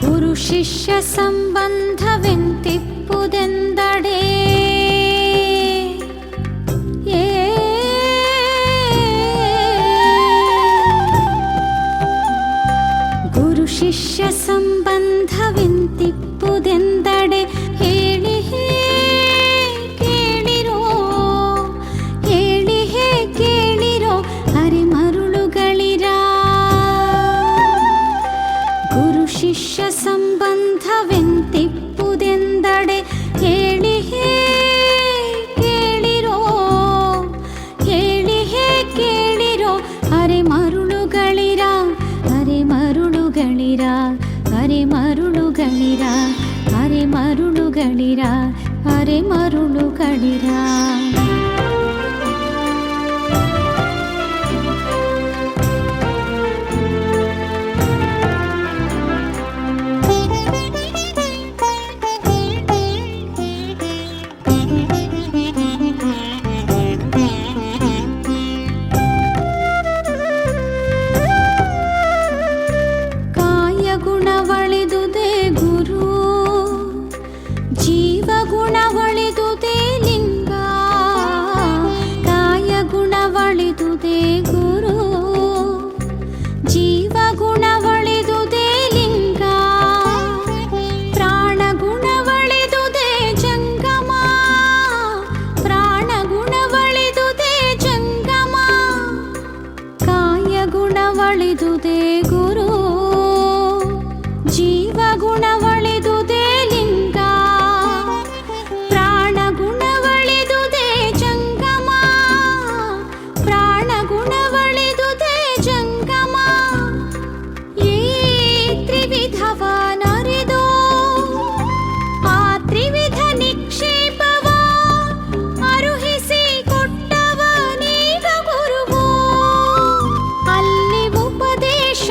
ಗುರು ಶಿಷ್ಯ ಸಂಬಂಧವೆಂತಿಪ್ಪುದೆಂದಡೇ ಏ ಗುರು ಶಿಷ್ಯ ಸಂಬಂಧವೆಂತಿಪ್ಪುದೆಂದಡೆ ಶಿಷ್ಯ ಸಂಬಂಧವೆಂತಿಪ್ಪುದೆಂದಡೆ ಹೇಳಿ ಹೇ ಕೇಳಿರೋ ಹೇಳಿ ಹೇ ಕೇಳಿರೋ, ಅರೆ ಮರುಳುಗಳಿರ ಅರೆ ಮರುಳುಗಳಿರ ಅರೆ ಮರುಳುಗಳಿರ ಅರೆ ಮರುಳುಗಳಿರ ಅರೆ ಮರುಳುಗಳಿರ.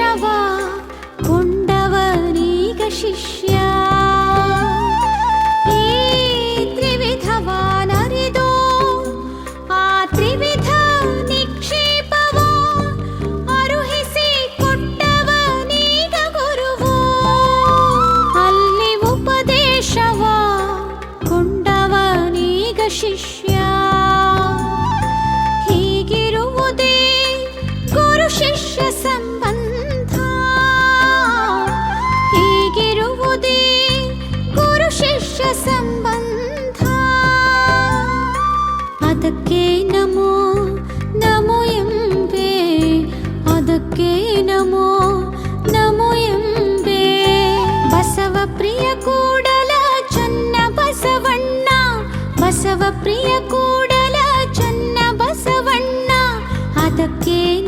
गुरवा कुण्डवनीक शिष्या त्रिविधवानरिदो आ त्रिविध निक्षेपवा अरुहिसि कोण्डवनीक गुरुवो अल्लि उपदेशवा कुण्डवनीक शिष्या ಗುರು ಶಿಷ್ಯ ಸಂಬಂಧ ಅದಕ್ಕೆ ನಮೋ ನಮೋ ಎಂಬೆ ಅದಕ್ಕೆ ನಮೋ ನಮೋ ಎಂಬೆ ಬಸವ ಪ್ರಿಯ ಕೂಡಲ ಚನ್ನ ಬಸವಣ್ಣ ಬಸವ ಪ್ರಿಯ ಕೂಡಲ ಚನ್ನ ಬಸವಣ್ಣ ಅದಕ್ಕೆ ನಮೋ ನಮೋ ಎಂಬೆ ಅದಕ್ಕೆ